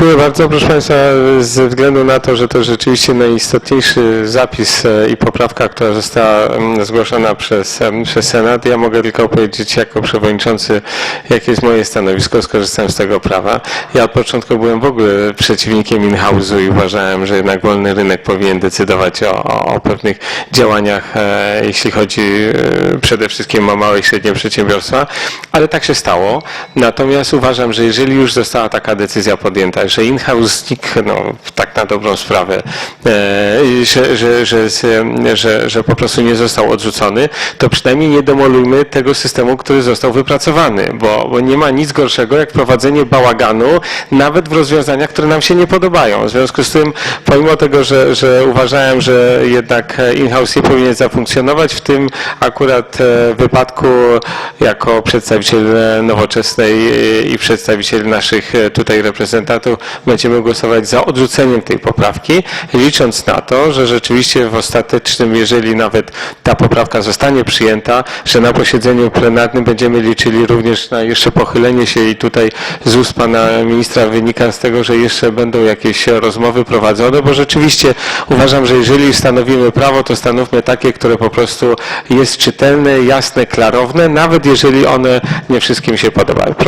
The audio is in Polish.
Dziękuję bardzo. Proszę Państwa, ze względu na to, że to rzeczywiście najistotniejszy zapis e, i poprawka, która została mm, zgłoszona przez, przez Senat, ja mogę tylko powiedzieć jako przewodniczący, jakie jest moje stanowisko. Skorzystałem z tego prawa. Ja od początku byłem w ogóle przeciwnikiem in-house'u i uważałem, że jednak wolny rynek powinien decydować o, o, o pewnych działaniach, e, jeśli chodzi e, przede wszystkim o małe i średnie przedsiębiorstwa, ale tak się stało. Natomiast uważam, że jeżeli już została taka decyzja podjęta, że in-house znikł, no, tak na dobrą sprawę, e, że, że, że, że, że po prostu nie został odrzucony, to przynajmniej nie demolujmy tego systemu, który został wypracowany, bo, bo nie ma nic gorszego jak prowadzenie bałaganu, nawet w rozwiązaniach, które nam się nie podobają. W związku z tym, pomimo tego, że, że uważałem, że jednak in-house nie powinien zafunkcjonować, w tym akurat e, wypadku jako przedstawiciel e, nowoczesnej e, i przedstawiciel naszych e, tutaj reprezentantów będziemy głosować za odrzuceniem tej poprawki, licząc na to, że rzeczywiście w ostatecznym, jeżeli nawet ta poprawka zostanie przyjęta, że na posiedzeniu plenarnym będziemy liczyli również na jeszcze pochylenie się i tutaj z ust pana ministra wynika z tego, że jeszcze będą jakieś rozmowy prowadzone, bo rzeczywiście uważam, że jeżeli stanowimy prawo, to stanówmy takie, które po prostu jest czytelne, jasne, klarowne, nawet jeżeli one nie wszystkim się podobają.